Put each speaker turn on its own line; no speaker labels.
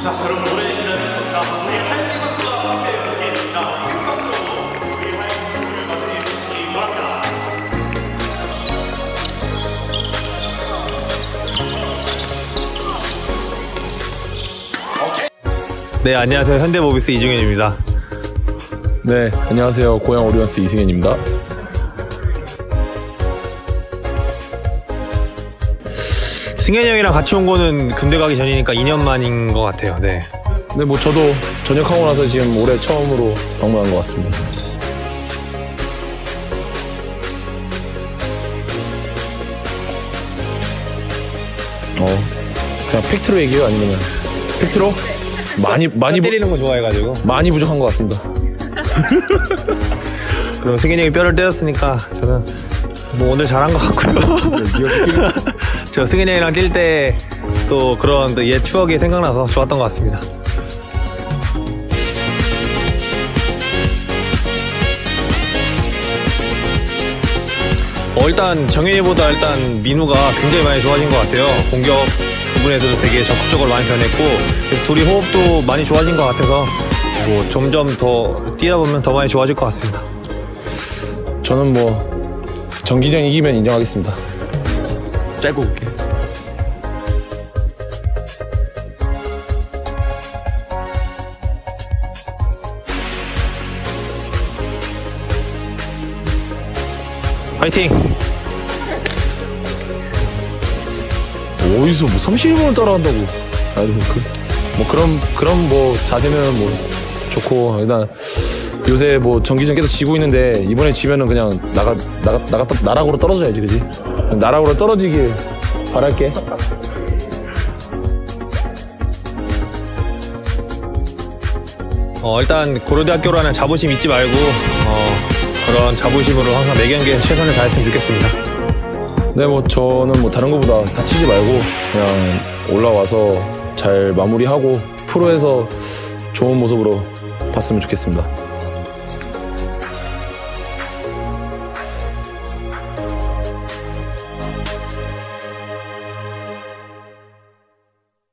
자, 여러분 노래 기다렸습니다. 우리 하영미 선수가 이제 복귀했습니다. 큰 박수로 우리 하영미 선수를 맞이해 주시기 바랍니다.
네 안녕하세요 현대모비스 이중현입니다
네, 안녕하세요. 고양 오리온스 이승현입니다.
승현이 형이랑 같이 온 거는 군대 가기 전이니까 2년 만인 것 같아요 네
네, 뭐 저도 전역하고 나서 지금 올해 처음으로 방문한 것 같습니다. 어, 그냥 팩트로 얘기해요? 아니면 팩트로? 많이 많이 부,
때리는 거 좋아해가지고
많이 부족한 것 같습니다.
그럼 승현이 형이 뼈를 때렸으니까 저는 뭐 오늘 잘한 것 같고요 저 승현이 형이랑 뛸 때 또 그런 또 옛 추억이 생각나서 좋았던 것 같습니다 어, 일단 정현이보다 일단 민우가 굉장히 많이 좋아진 것 같아요. 공격 부분에서도 되게 적극적으로 많이 변했고 둘이 호흡도 많이 좋아진 것 같아서 뭐 점점 더 뛰다 보면 더 많이 좋아질 것 같습니다.
저는 뭐 정기전 이기면 인정하겠습니다. 짧고 굵게.
화이팅!
어디서 뭐 31분을 따라한다고. 아니 그, 뭐 그런 그런 뭐 자세는 뭐 좋고 일단 요새 뭐 정기전 계속 지고 있는데 이번에 지면은 그냥 나가 나가 나갔다 나락으로 떨어져야지 그지? 나락으로 떨어지길 바랄게.
어, 일단 고려대학교라는 자부심 잊지 말고 어, 그런 자부심으로 항상 매 경기에 최선을 다했으면 좋겠습니다.
네, 뭐 저는 뭐 다른 것보다 다치지 말고 그냥 올라와서 잘 마무리하고 프로에서 좋은 모습으로 봤으면 좋겠습니다.